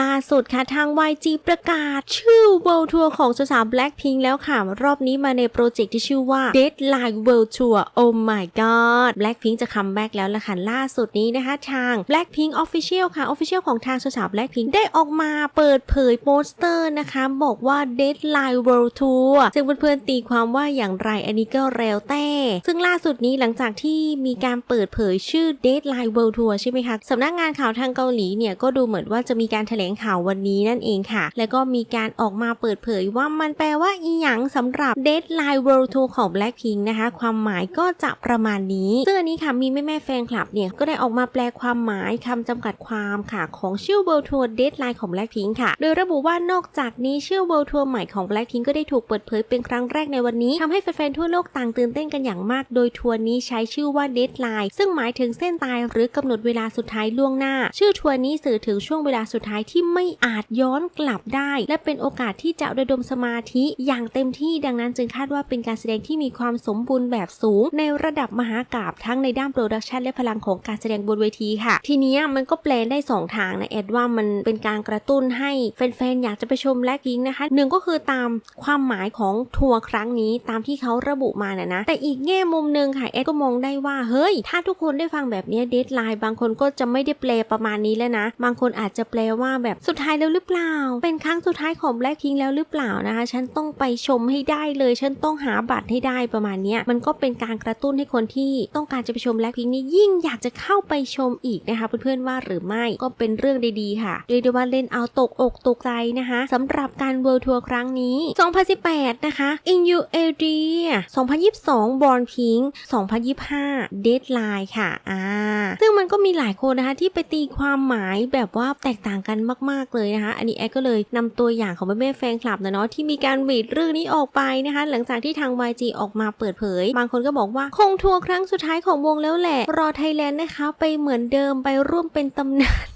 ล่าสุดค่ะทาง YG ประกาศชื่อ World Tour ของสาวๆ Blackpink แล้วค่ะ รอบนี้มาในโปรเจกต์ที่ชื่อว่า Deadline World Tour Oh my god Blackpink จะคัมแบ็กแล้วล่ะค่ะ ล่าสุดนี้นะคะ ทาง Blackpink Official ค่ะ Official ของทางสาวๆ Blackpink ได้ออกมาเปิดเผยโปสเตอร์นะคะ บอกว่า Deadline World Tour ซึ่งเพื่อนๆตีความว่าอย่างไรอันนี้ก็แล้วแต่ ซึ่งล่าสุดนี้หลังจากที่มีการเปิดเผยชื่อ Deadline World Tour ใช่ไหมคะสำนักงานข่าวทางเกาหลีเนี่ยก็ดูเหมือนว่าจะมีการแถลงข่าววันนี้นั่นเองค่ะ แล้วก็มีการออกมาเปิดเผยว่ามันแปลว่าอีหยังสำหรับ Deadline World Tour ของ Blackpink นะคะ ความหมายก็จะประมาณนี้ซึ่งอันนี้ค่ะมีแม่แม่แฟนคลับเนี่ย ก็ได้ออกมาแปลความหมายคำจำกัดความค่ะ ของชื่อ World Tour Deadline ของ Blackpink ค่ะ โดยระบุว่านอกจากนี้ชื่อ World Tour ใหม่ของ Blackpink ก็ได้ถูกเปิดเผยเป็นครั้งแรกในวันนี้ทำให้แฟนๆทั่วโลกต่างตื่นเต้นกันอย่างมาก โดยทัวร์นี้ใช้ชื่อว่า Deadline ซึ่งหมายถึงเส้นตายหรือกำหนดเวลาสุดท้ายล่วงหน้า ชื่อทัวร์นี้สื่อถึงช่วงเวลาสุดท้ายที่ไม่อาจย้อนกลับได้ และเป็นโอกาสที่จะระดมสมาธิอย่างเต็มที่ดังนั้นจึงคาดว่าเป็นการแสดงที่มีความสมบูรณ์แบบสูง ในระดับมหากราบทั้งในด้านโปรดักชันและพลังของการแสดงบนเวทีค่ะ ทีนี้มันก็แปลได้สองทางนะแอดว่ามันเป็นการกระตุ้นให้แฟนๆ อยากจะไปชมแลกยิงนะคะหนึ่งก็คือตามความหมายของทัวร์ครั้งนี้ตามที่เขาระบุมาน่ะนะ แต่อีกแง่มุมหนึ่งค่ะแอดก็มองได้ว่าเฮ้ย ถ้าทุกคนได้ฟังแบบนี้เดทไลน์บางคนก็จะไม่ได้แปลประมาณนี้แล้วนะ บางคนอาจจะแปลว่า่าแบบสุดท้ายแล้วหรือเปล่า เป็นครั้งสุดท้ายของ Blackpink แล้วหรือเปล่านะคะ ฉันต้องไปชมให้ได้เลย ฉันต้องหาบัตรให้ได้ประมาณนี้มันก็เป็นการกระตุ้นให้คนที่ต้องการจะไปชม Blackpink นี่ยิ่งอยากจะเข้าไปชมอีกนะคะเพื่อนๆว่าหรือไม่ก็เป็นเรื่องดีๆค่ะเรียกได้ว่าเล่นเอาตกอกตกใจนะคะสำหรับการ World Tour ครั้งนี้ 2018 นะคะ In You Area 2022 Born Pink 2025 Deadline ค่ะอ่าซึ่งมันก็มีหลายคนนะคะที่ไปตีความหมายแบบว่าแตกต่างกันมากๆเลยนะคะ อันนี้แอดก็เลยนำตัวอย่างของแม่ๆแฟนคลับนะเนาะที่มีการหวีดเรื่องนี้ออกไปนะคะ หลังจากที่ทาง YG ออกมาเปิดเผย บางคนก็บอกว่าคงทัวร์ครั้งสุดท้ายของวงแล้วแหละ รอไทยแลนด์นะคะ ไปเหมือนเดิมไปร่วมเป็นตำนาน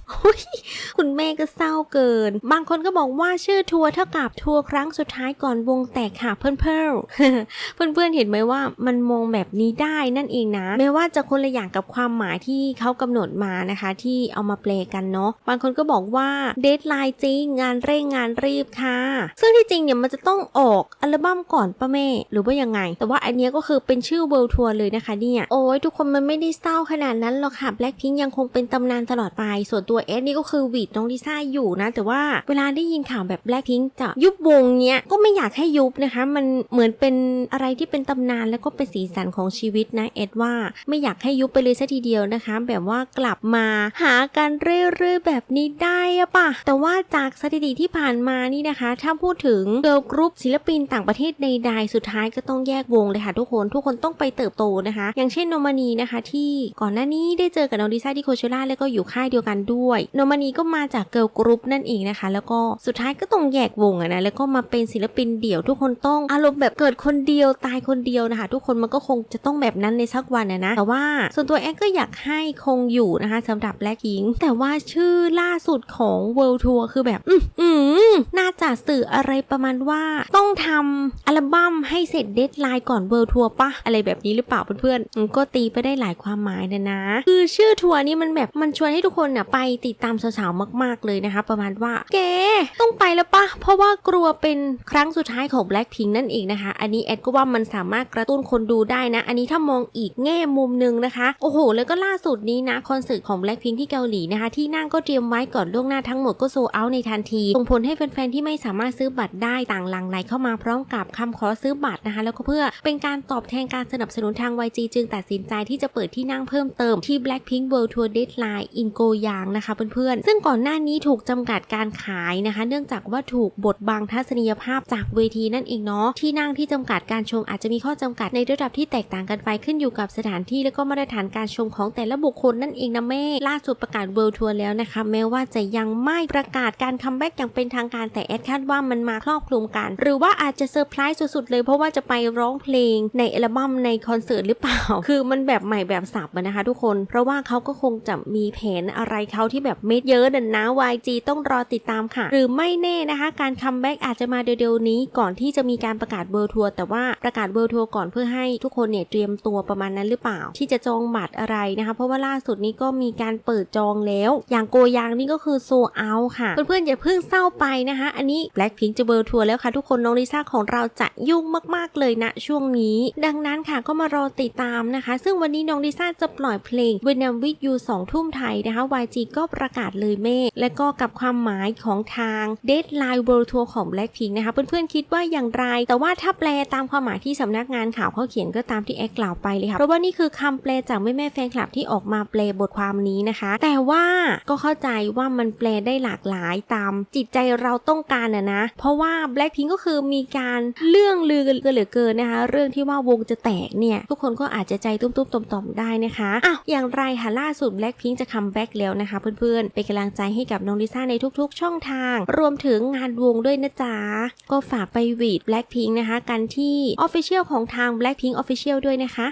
คุณแม่ก็เศร้าเกิน บางคนก็บอกว่าชื่อทัวร์เท่ากับทัวร์ครั้งสุดท้ายก่อนวงแตกค่ะเพื่อนเพื่อนเพื่อนเพื่อนเห็นไหมว่ามันมองแบบนี้ได้นั่นเองนะแม้ว่าจะคนละอย่างกับความหมายที่เขากำหนดมานะคะ ที่เอามาแปลกันเนาะบางคนก็บอกว่าเดทไลน์จริงงานเร่งงานรีบค่ะ ซึ่งที่จริงเนี่ยมันจะต้องออกอัลบั้มก่อนป้าแม่ หรือว่ายังไง แต่ว่าอันนี้ก็คือเป็นชื่อ World Tour เลยนะคะเนี่ยโอ้ยทุกคนมันไม่ได้เศร้าขนาดนั้นหรอกค่ะ Blackpink ยังคงเป็นตำนานตลอดไปส่วนตัวเอสนี่ก็คือหวีดน้องลิซ่าอยู่นะ แต่ว่าเวลาได้ยินข่าวแบบ Blackpink จะยุบวงเนี้ยก็ไม่อยากให้ยุบนะคะ มันเหมือนเป็นอะไรที่เป็นตำนานแล้วก็เป็นสีสันของชีวิตนะเอ็ดว่าไม่อยากให้ยุบไปเลยซะทีเดียวนะคะ แบบว่ากลับมาหากันเรื่อยๆแบบนี้ได้อะปะแต่ว่าจากสถิติที่ผ่านมานี่นะคะ ถ้าพูดถึงเกิร์ลกรุ๊ปศิลปินต่างประเทศใดๆสุดท้ายก็ต้องแยกวงเลยค่ะทุกคนทุกคนต้องไปเติบโตนะคะ อย่างเช่นโนมานีนะคะ ที่ก่อนหน้านี้ได้เจอกับน้องดิซ่าที่โคเชล่าแล้วก็อยู่ค่ายเดียวกันด้วด้วยโนมานีก็มาจากเกิร์ลกรุ๊ปนั่นเองนะคะ แล้วก็สุดท้ายก็ต้องแยกวงอะนะแล้วก็มาเป็นศิลปินเดี่ยวทุกคนต้องอารมณ์แบบเกิดคนเดียวตายคนเดียวนะคะ ทุกคนมันก็คงจะต้องแบบนั้นในสักวันนะนะแต่ว่าส่วนตัวแอนก็อยากให้คงอยู่นะคะสำหรับแบล็คพิงแต่ว่าชื่อล่าสุดของ World Tour คือแบบ อืมอมน่าจะสื่ออะไรประมาณว่า ต้องทำอัลบั้มให้เสร็จเดทไลน์ก่อน World Tour ปะอะไรแบบนี้หรือเปล่าเพื่อนๆก็ตีไปได้หลายความหมายนะนะ คือชื่อทัวร์นี้มันแบบมันชวนให้ทุกคนน่ะไปติดตามสาวๆมาก ๆเลยนะคะ ประมาณว่าแกต้องไปแล้วปะเพราะว่ากลัวเป็นครั้งสุดท้ายของ Blackpink นั่นเองนะคะ อันนี้แอดก็ว่ามันสามารถกระตุ้นคนดูได้นะ อันนี้ถ้ามองอีกแง่มุมหนึ่งนะคะ โอ้โห แล้วก็ล่าสุดนี้นะคอนเสิร์ตของ Blackpink ที่เกาหลีนะคะ ที่นั่งก็เตรียมไว้ก่อนล่วงหน้าทั้งหมดก็โซเอาในทันทีส่งผลให้แฟนๆที่ไม่สามารถซื้อบัตรได้ต่างหลั่งไหลเข้ามาพร้อมกับคำขอซื้อบัตรนะคะ แล้วก็เพื่อเป็นการตอบแทนการสนับสนุนทาง YG จึงตัดสินใจที่จะเปิดที่นั่งเพิ่มเติมที่ Blackpink World Tour Deadline in Go Yang นะคะเพื่อนๆ ซึ่งก่อนหน้านี้ถูกจำกัดการขายนะคะ เนื่องจากว่าถูกบดบังทัศนียภาพจากเวทีนั่นเองเนาะที่นั่งที่จำกัดการชมอาจจะมีข้อจำกัดในระดับที่แตกต่างกันไปขึ้นอยู่กับสถานที่และก็มาตรฐานการชมของแต่ละบุคคลนั่นเองนะแม่ล่าสุดประกาศ World Tour แล้วนะคะแม้ว่าจะยังไม่ประกาศการคัมแบ็กอย่างเป็นทางการแต่แอดคาดว่ามันมาครอบคลุมกัน หรือว่าอาจจะเซอร์ไพรส์สุดๆเลยเพราะว่าจะไปร้องเพลงในอัลบั้มในคอนเสิร์ตหรือเปล่า คือมันแบบใหม่แบบสับนะคะทุกคน เพราะว่าเขาก็คงจะมีแผนอะไรเขาที่ที่แบบเม็ดเยอะนั่นนะ YG ต้องรอติดตามค่ะ หรือไม่แน่นะคะ การคัมแบ็กอาจจะมาเร็วๆนี้ก่อนที่จะมีการประกาศเบอร์ทัวร์แต่ว่าประกาศเบอร์ทัวร์ก่อนเพื่อให้ทุกคนเนี่ยเตรียมตัวประมาณนั้นหรือเปล่า ที่จะจองบัตรอะไรนะคะ เพราะว่าล่าสุดนี้ก็มีการเปิดจองแล้ว อย่างโกยางนี่ก็คือโซเอาค่ะ เพื่อนๆอย่าเพิ่งเศร้าไปนะคะ อันนี้ Blackpink จะเบอร์ทัวร์แล้วค่ะทุกคนน้องลิซ่าของเราจะยุ่งมากๆเลยนะช่วงนี้ ดังนั้นค่ะก็มารอติดตามนะคะ ซึ่งวันนี้น้องลิซ่าจะปล่อยเพลง When I'm with you 2ทุ่มไทยนะคะ YG ก็ประกาศเลยเมฆและก็กับความหมายของทาง Deadline World Tour ของ Blackpink นะคะ เพื่อนๆคิดว่าอย่างไร แต่ว่าถ้าแปลตามความหมายที่สำนักงานข่าวเขาเขียนก็ตามที่แอคกล่าวไปเลยค่ะ เพราะว่านี่คือคำแปลจากแม่แม่แฟนคลับที่ออกมาแปลบทความนี้นะคะ แต่ว่าก็เข้าใจว่ามันแปลได้หลากหลายตามจิตใจเราต้องการอะนะ เพราะว่า Blackpink ก็คือมีการเรื่องลือกันเหลือเกินนะคะ เรื่องที่ว่าวงจะแตกเนี่ย ทุกคนก็อาจจะใจตุ้มๆต่อมๆได้นะคะอ้าวอย่างไรค่ะล่าสุด Blackpink จะคัมแบ็กแล้วนะคะเพื่อนๆ เป็นกำลังใจให้กับน้องลิซ่าในทุกๆ ช่องทาง รวมถึงงานวงด้วยนะจ๊ะ ก็ฝากไปวีด Blackpink นะคะ กันที่ Official ของทาง Blackpink Official ด้วยนะคะ